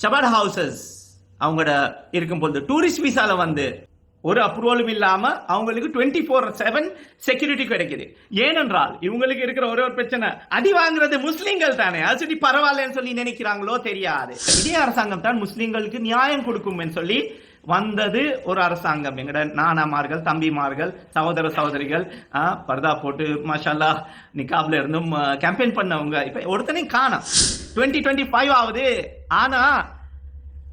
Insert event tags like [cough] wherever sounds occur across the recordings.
சபாட் houses அவங்களோட இருக்கும்போது tourist விசால வந்து ஒரு அப்ரூவலும் இல்லாம அவங்களுக்கு டுவெண்ட்டி ஃபோர் செவன் செக்யூரிட்டி கிடைக்குது. ஏனென்றால் இவங்களுக்கு இருக்கிற ஒரே ஒரு பிரச்சனை அடி வாங்குறது முஸ்லீம்கள் தானே. அது சொல்லி பரவாயில்லன்னு சொல்லி நினைக்கிறாங்களோ தெரியாது. இதே அரசாங்கம் தான் முஸ்லீம்களுக்கு நியாயம் கொடுக்கும் சொல்லி வந்தது ஒரு அரசாங்கம். எங்கட நானாமார்கள் தம்பிமார்கள் சகோதர சகோதரிகள் ஆ, பர்தா போட்டு மாஷல்லா நிக்காப்ல இருந்தும் கேம்பெயின் பண்ணவங்க. இப்ப ஒருத்தனையும் காணோம். டுவெண்ட்டி டுவெண்ட்டி ஃபைவ் ஆகுது. ஆனா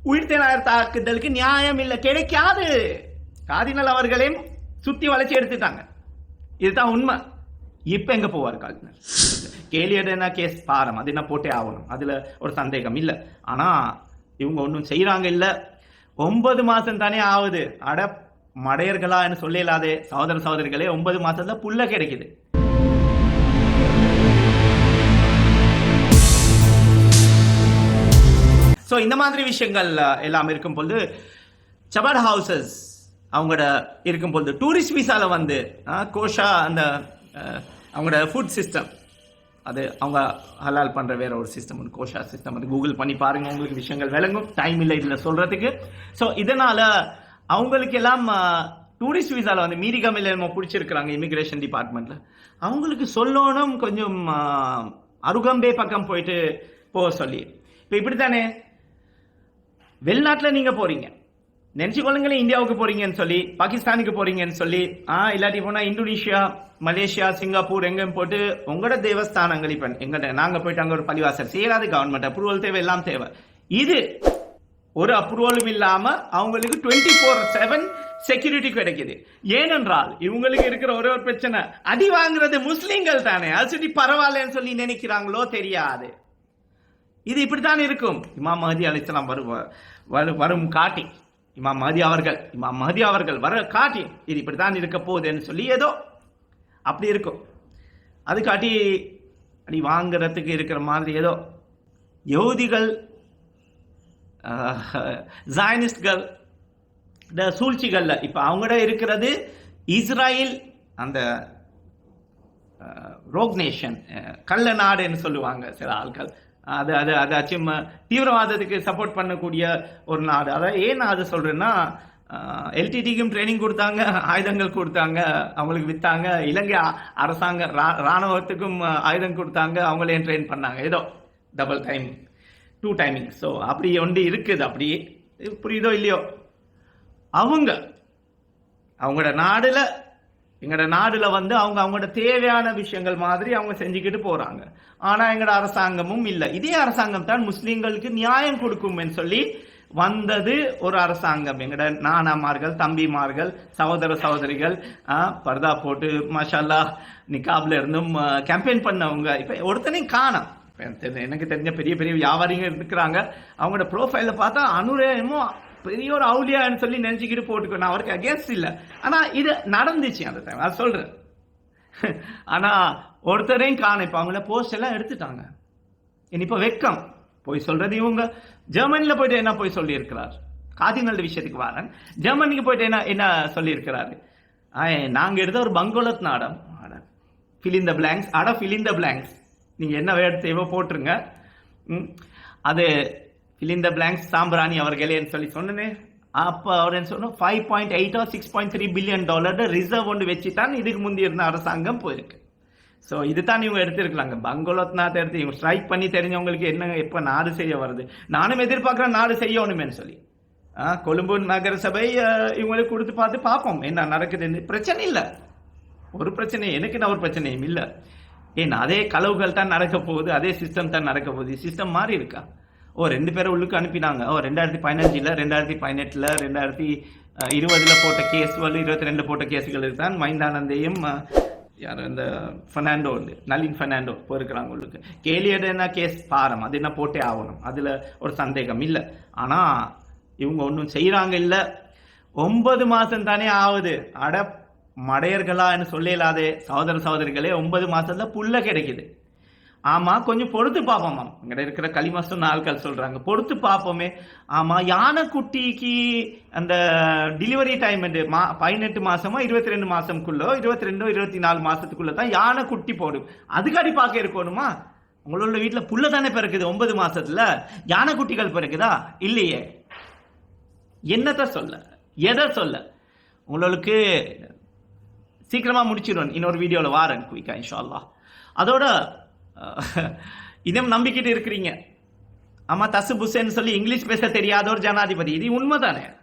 உயிர்த்தேனாயர் தாக்குதலுக்கு நியாயம் இல்லை. கிடைக்காது. கார்டினல் அவர்களையும் சுத்தி வளைச்சி எடுத்துட்டாங்க. இதுதான் உண்மை. இப்ப எங்க போவார் காதினல்? கேலியடனா கேஸ்? பாரம். அது என்ன போட்டே ஆகணும். அதுல ஒரு சந்தேகம் இல்ல. ஆனா இவங்க ஒன்றும் செய்யறாங்க இல்ல. ஒன்பது மாசம் தானே ஆகுது. அட மடையர்களான்னு சொல்லலாதே சகோதர சகோதரிகளே ஒன்பது மாசத்துல புல்ல கிடைக்குது. ஸோ இந்த மாதிரி விஷயங்கள் எல்லாம் இருக்கும் பொழுது சபர் ஹவுசஸ் அவங்களோட இருக்கும்போது டூரிஸ்ட் விசால வந்து கோஷா அந்த அவங்களோட ஃபுட் சிஸ்டம் அது அவங்க ஹலால் பண்ணுற வேற ஒரு சிஸ்டம் ஒன்று கோஷா சிஸ்டம் அது கூகுள் பண்ணி பாருங்கள் உங்களுக்கு விஷயங்கள் விளங்கும். டைம் இல்லை இதில் சொல்கிறதுக்கு ஸோ இதனால் அவங்களுக்கு எல்லாம் டூரிஸ்ட் விசாவில் வந்து மீரிகாமில் நம்ம பிடிச்சிருக்கிறாங்க இமிக்ரேஷன் டிபார்ட்மெண்ட்டில் அவங்களுக்கு சொல்லணும் கொஞ்சம் அருகம்பே பக்கம் போயிட்டு போக சொல்லி. இப்போ இப்படி தானே வெளிநாட்டில் நீங்கள் போகிறீங்க நினைச்சு கொள்ளுங்களேன் இந்தியாவுக்கு போறீங்கன்னு சொல்லி பாகிஸ்தானுக்கு போறீங்கன்னு சொல்லி. ஆ இல்லாட்டி போனா இந்தோனேஷியா மலேசியா சிங்கப்பூர் எங்க போட்டு உங்களோட தேவஸ்தானங்கள் இப்ப எங்க நாங்க போயிட்டு அங்க ஒரு பள்ளிவாசல் செய்யறாது கவர்மெண்ட் அப்ரூவல் தேவை எல்லாம் தேவை. இது ஒரு அப்ரூவலும் இல்லாம அவங்களுக்கு டுவெண்ட்டி ஃபோர் செவன் செக்யூரிட்டி கிடைக்குது. ஏனென்றால் இவங்களுக்கு இருக்கிற ஒரே ஒரு பிரச்சனை அடி வாங்குறது முஸ்லீம்கள் தானே. அது சொல்லி பரவாயில்லன்னு சொல்லி நினைக்கிறாங்களோ தெரியாது. இது இப்படித்தான் இருக்கும். இமாம் மஹதி அலிஸ்லாம் வரும் வரும் காட்டி. இமாம் மஹதி அவர்கள் இமாம் மஹதி அவர்கள் வர காட்டி இது இப்படித்தான் இருக்க போகுதுன்னு சொல்லி ஏதோ அப்படி இருக்கும். அது காட்டி அப்படி வாங்குறதுக்கு இருக்கிற மாதிரி ஏதோ யகுதிகள் ஜாயனிஸ்ட்கள் இந்த சூழ்ச்சிகளில் இப்போ அவங்களோட இருக்கிறது இஸ்ராயல் அந்த ரோக்னேஷன் கள்ள நாடுன்னு சொல்லுவாங்க சில ஆட்கள் அது அது அதாச்சும் தீவிரவாதத்துக்கு சப்போர்ட் பண்ணக்கூடிய ஒரு நாடு. அதாவது ஏன் நான் அதை சொல்றேன்னா எல்டிடிக்கும் ட்ரைனிங் கொடுத்தாங்க ஆயுதங்கள் கொடுத்தாங்க அவங்களுக்கு வித்தாங்க இலங்கை அரசாங்க ரா- ராணுவத்துக்கும் ஆயுதம் கொடுத்தாங்க அவங்களையும் ட்ரெயின் பண்ணாங்க. ஏதோ double time two timing so அப்படி ஒன்று இருக்குது அப்படி புரியுதோ இல்லையோ? அவங்க அவங்களோட நாடில் எங்களோட நாடுல வந்து அவங்க அவங்களோட தேவையான விஷயங்கள் மாதிரி அவங்க செஞ்சுக்கிட்டு போறாங்க. ஆனா எங்களோட அரசாங்கமும் இல்லை. இதே அரசாங்கம் தான் முஸ்லீம்களுக்கு நியாயம் கொடுக்கும் சொல்லி வந்தது ஒரு அரசாங்கம். எங்கட நானாமார்கள் தம்பிமார்கள் சகோதர சகோதரிகள் பர்தா போட்டு மஷாலா நிக்காப்ல இருந்தும் கேம்பெயின் பண்ணவங்க. இப்ப ஒருத்தனையும் காணோம். எனக்கு தெரிஞ்ச- பெரிய பெரிய வியாபாரிகள் இருக்கிறாங்க. அவங்களோட ப்ரோஃபைல பார்த்தா அனுரேமோ பெரிய ஒரு அவுலியான்னு சொல்லி நினைச்சுக்கிட்டு போட்டுக்கோ. நான் அவருக்கு அகேன்ஸ்ட் இல்லை. ஆனால் இது நடந்துச்சு அந்த டைம் அது சொல்கிறேன் ஆனால் ஒருத்தரையும் காணும். இப்போ அவங்கள போஸ்ட் எல்லாம் எடுத்துட்டாங்க. இனி வெக்கம். போய் சொல்கிறது இவங்க. ஜெர்மனியில் போயிட்டு என்ன போய் சொல்லியிருக்கிறார்? காதினல் விஷயத்துக்கு வரேன். ஜெர்மனிக்கு போயிட்டு என்ன என்ன சொல்லியிருக்கிறாரு? நாங்கள் எடுத்த ஒரு பங்கோலத் நாடம். ஃபில் இந்த பிளாங்க்ஸ் அட ஃபில் இந்த பிளாங்க்ஸ் நீங்கள் என்ன வேர்டு தேவை போட்டுருங்க. ம். அது ஃபில் இந்த பிளாங்க்ஸ் சாம்பிராணி அவர்களேன்னு சொல்லி சொன்னேன். அப்போ அவர் என்ன சொன்ன five point எயிட்டோ six point three billion dollar reserve ஒன்று வச்சு தான் இதுக்கு முந்தி இருந்த அரசாங்கம் போயிருக்கு. ஸோ இதுதான் இவங்க எடுத்திருக்கலாங்க. பங்கோலத் எடுத்து இவங்க ஸ்ட்ரைக் பண்ணி தெரிஞ்சவங்களுக்கு என்ன எப்போ நாடு செய்ய வருது? நானும் எதிர்பார்க்குறேன் நாடு செய்யணுமேன்னு சொல்லி. ஆ, கொழும்பு நகரசபை இவங்களுக்கு கொடுத்து பார்த்து பார்ப்போம். என்ன நடக்குதுன்னு பிரச்சனை இல்லை. ஒரு பிரச்சனை எனக்கு நான் ஒரு பிரச்சனையும் இல்லை. ஏன் அதே களவுகள் தான் நடக்க போகுது அதே சிஸ்டம் தான் நடக்க போகுது. சிஸ்டம் மாறி இருக்கா? ஓ ரெண்டு பேரை உள்ளுக்கு அனுப்பினாங்க. ஓ ரெண்டாயிரத்தி பதினஞ்சில் ரெண்டாயிரத்தி பதினெட்டில் ரெண்டாயிரத்தி இருபதில் போட்ட கேஸ் வந்து இருபத்தி ரெண்டு போட்ட கேஸுகள் தான் மைந்தானந்தையும் யார் இந்த ஃபெர்னாண்டோ வந்து நளின் ஃபெர்னாண்டோ போயிருக்கிறாங்க உள்ளுக்கு. என்ன கேஸ் பாரம். அது என்ன போட்டே ஆகணும். அதில் ஒரு சந்தேகம் இல்லை. ஆனால் இவங்க ஒன்றும் செய்கிறாங்க இல்லை. ஒன்பது மாதம் தானே ஆகுது. அட மடையர்களான்னு சொல்லலாதே சகோதர சகோதரிகளே ஒன்பது மாதத்தில் புல்ல கிடைக்குது. ஆமா கொஞ்சம் பொறுத்து பார்ப்போம் மேம். இருக்கிற களிமாஸ்டர் ஆட்கள் சொல்றாங்க. பொறுத்து பார்ப்போமே. ஆமா யானைக்குட்டிக்கு அந்த டெலிவரி டைம் மா பதினெட்டு மாசமோ இருபத்தி ரெண்டு மாசம்குள்ளோ இருபத்தி ரெண்டோ இருபத்தி நாலு மாசத்துக்குள்ள தான் யானைக்குட்டி போடும். அதுக்காடி பார்க்க இருக்கணுமா? உங்களோட வீட்டுல புள்ள தானே பிறக்குது ஒன்பது மாசத்துல? யானைக்குட்டிகள் பிறக்குதா? இல்லையே. என்னத்தை சொல்ல? எதை சொல்ல? உங்களுக்கு சீக்கிரமா முடிச்சிடும் இன்னொரு வீடியோவில் வாரன் குயிக்கா இன்ஷா அதோட [laughs] இன்னும் நம்பிக்கிட்டு இருக்கிறீங்க. ஆமா தசு புசேன்னு சொல்லி இங்கிலீஷ் பேச தெரியாத ஒரு ஜனாதிபதி. இது உண்மைதானே?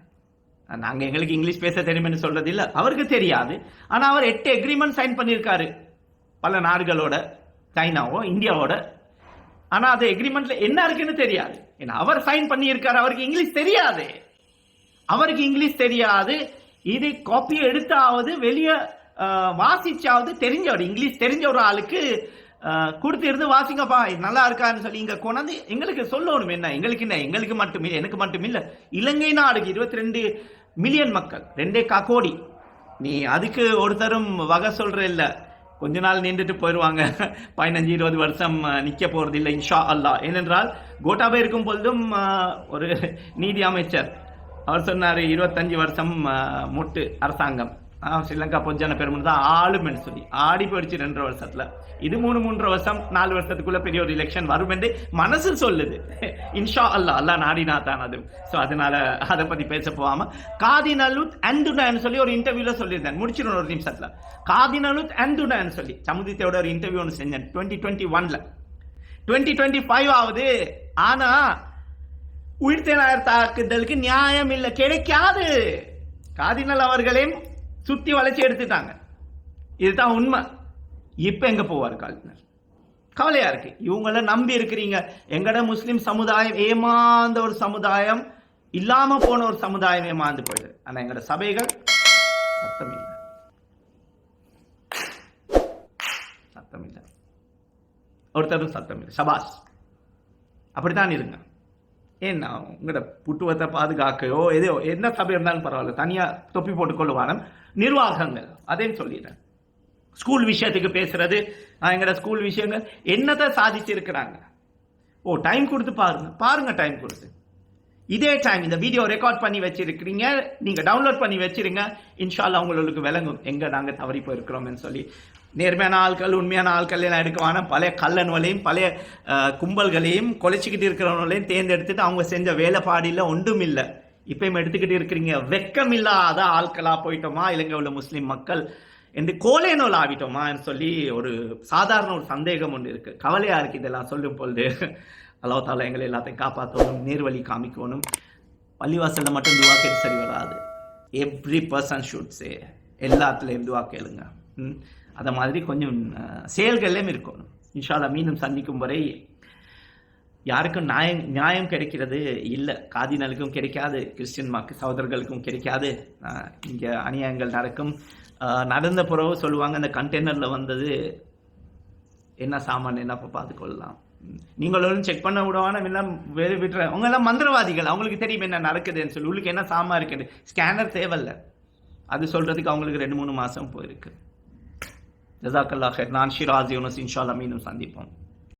நாங்கள் எங்களுக்கு இங்கிலீஷ் பேச தெரியும்னு சொல்றது இல்லை அவருக்கு தெரியாது. ஆனால் அவர் எட்டு எக்ரிமெண்ட் சைன் பண்ணியிருக்காரு. பல நாடுகளோட சைனாவோ இந்தியாவோட. ஆனால் அது எக்ரிமெண்ட்ல என்ன இருக்குன்னு தெரியாது. ஏன்னா அவர் சைன் பண்ணியிருக்காரு. அவருக்கு இங்கிலீஷ் தெரியாது. அவருக்கு இங்கிலீஷ் தெரியாது. இது காப்பியை எடுத்தாவது வெளியே வாசிச்சாவது தெரிஞ்சவர் இங்கிலீஷ் தெரிஞ்ச ஒரு ஆளுக்கு கொடுத்து இருந்து வாசிங்கப்பா இது நல்லா இருக்கான்னு சொல்லி இங்க கொண்டாந்து எங்களுக்கு சொல்லணும் என்ன எங்களுக்கு என்ன எங்களுக்கு மட்டும் இல்லை எனக்கு மட்டும் இல்லை. இலங்கை நாடுக்கு இருபத்தி ரெண்டு மில்லியன் மக்கள் ரெண்டே கா கோடி. நீ அதுக்கு ஒருத்தரும் வகை சொல்ற இல்ல. கொஞ்ச நாள் நின்றுட்டு போயிடுவாங்க [laughs] பதினஞ்சு இருபது வருஷம் நிற்க நிக்க போறது இல்லை இன்ஷா அல்லாஹ். ஏனென்றால் கோட்டாபே இருக்கும் பொழுதும் ஒரு [laughs] நீதி அமைச்சர். அவர் சொன்னார் இருபத்தஞ்சு வருஷம் முட்டு அரசாங்கம். ஸ்ரீலங்கா பொஞ்சான பெருமன் தான் ஆளுமென்னு சொல்லி. ஆடி போயிடுச்சு ரெண்டரை வருஷத்துல. இது மூணு மூன்றரை வருஷம் நாலு வருஷத்துக்குள்ள பெரிய ஒரு எலெக்ஷன் வரும் என்று மனசு சொல்லுது. இன்ஷா அல்லாஹ் அல்லா நாடினா தான் அது. ஸோ அதனால அதை பத்தி பேச போகாம காதினலுத் அந்துடான்னு சொல்லி ஒரு இன்டர்வியூல சொல்லியிருந்தேன். முடிச்சிடணும் ஒரு நிமிஷத்துல. காதினலுத் அந்துடான்னு சொல்லி. சமுதித்தோட ஒரு இன்டர்வியூ ஒன்று செஞ்சேன் டுவெண்ட்டி டுவெண்ட்டி ஒன்ல டுவெண்ட்டி டுவெண்ட்டி ஃபைவ் ஆகுது. ஆனா உயிர்த்தேனாயர் தாக்குதலுக்கு நியாயம் இல்லை. கிடைக்காது. காதினல் அவர்களையும் சுத்தி வளைச்சி எடுத்துட்டாங்க. இதுதான் உண்மை. இப்ப எங்க போவார் காதினல் கவலையா இருக்கு. இவங்கள நம்பி இருக்கிறீங்க. எங்கட முஸ்லிம் சமுதாயம் ஏமாந்த ஒரு சமுதாயம் இல்லாம போன ஒரு சமுதாயம் ஏமாந்து போயிடுது ஆனா எங்கட சபைகள் சத்தம் இல்லை. சத்தம் இல்லை. ஒருத்தரும் சத்தம் இல்லை. சபாஸ் அப்படித்தான் இருங்க. ஏன்னா உங்களோட புட்டுவத்தை பாதுகாக்கையோ எதோ என்ன சபை இருந்தாலும் பரவாயில்ல. தனியா தொப்பி போட்டுக்கொள்ளுவானம் நிர்வாகங்கள். அதையும் சொல்லிடுறேன் ஸ்கூல் விஷயத்துக்கு பேசுறது ஆஹ், எங்கட ஸ்கூல் விஷயங்கள் என்னத்தை சாதிச்சிருக்கிறாங்க? ஓ டைம் கொடுத்து பாருங்க. பாருங்க டைம் கொடுத்து. இதே டைம் இந்த வீடியோ ரெக்கார்ட் பண்ணி வச்சிருக்கிறீங்க. நீங்க டவுன்லோட் பண்ணி வச்சிருங்க. இன்ஷால்லா உங்களுக்கு விளங்கும். எங்க நாங்க தவறி போயிருக்கிறோம்னு சொல்லி. நேர்மையான ஆட்கள் உண்மையான ஆட்கள் எல்லாம் எடுக்கவான பழைய கல்லன்களையும் பழைய கும்பல்களையும் கொலைச்சிக்கிட்டு இருக்கிறவங்களையும் தேர்ந்தெடுத்துட்டு அவங்க செஞ்ச வேலைப்பாடியில் ஒன்றும் இல்லை. இப்பயும் எடுத்துக்கிட்டு இருக்கிறீங்க. வெக்கம் இல்லாத ஆட்களா போயிட்டோமா? இலங்கை உள்ள முஸ்லீம் மக்கள் என்று கோலேனோல் ஆகிட்டோமான்னு சொல்லி ஒரு சாதாரண ஒரு சந்தேகம் ஒன்று இருக்கு. கவலையா இருக்கு இதெல்லாம் சொல்லும் பொழுது. அல்லாஹ் தாலா எங்களை எல்லாத்தையும் காப்பாற்றணும் நேர்வழி காமிக்கணும். பள்ளிவாசலில் மட்டும் துவா கேட்டு சரி வராது. எவ்ரி பர்சன் ஷுட் சே எல்லாத்துலேயும் துவா கேளுங்க. ம்? அதை மாதிரி கொஞ்சம் செயல்கள்லேயும் இருக்கணும். இன்ஷால்லா மீண்டும் சந்திக்கும் வரை யாருக்கும் நியாயம் நியாயம் கிடைக்கிறது இல்லை. காதினலுக்கும் கிடைக்காது கிறிஸ்டின் மக்க சகோதரர்களுக்கும் கிடைக்காது. இங்கே அநியாயங்கள் நடக்கும். நடந்த பிறகு சொல்லுவாங்க அந்த கண்டெய்னரில் வந்தது என்ன சாமான் என்ன பார்த்துக்கொள்ளலாம். நீங்களும் செக் பண்ண விடுவாங்க எல்லாம் வேறு விட்டுற அவங்க எல்லாம் மந்திரவாதிகள். அவங்களுக்கு தெரியும் என்ன நடக்குதுன்னு சொல்லி உள்ளுக்கு என்ன சாமா இருக்குது ஸ்கேனர் தேவையில்ல. அது சொல்றதுக்கு அவங்களுக்கு ரெண்டு மூணு மாசம் போயிருக்கு. ஜசாக்கல்லா ஹைர் நான் ஷிராஸ் யூனஸ் இன்ஷால்லா மீண்டும் சந்திப்போம்.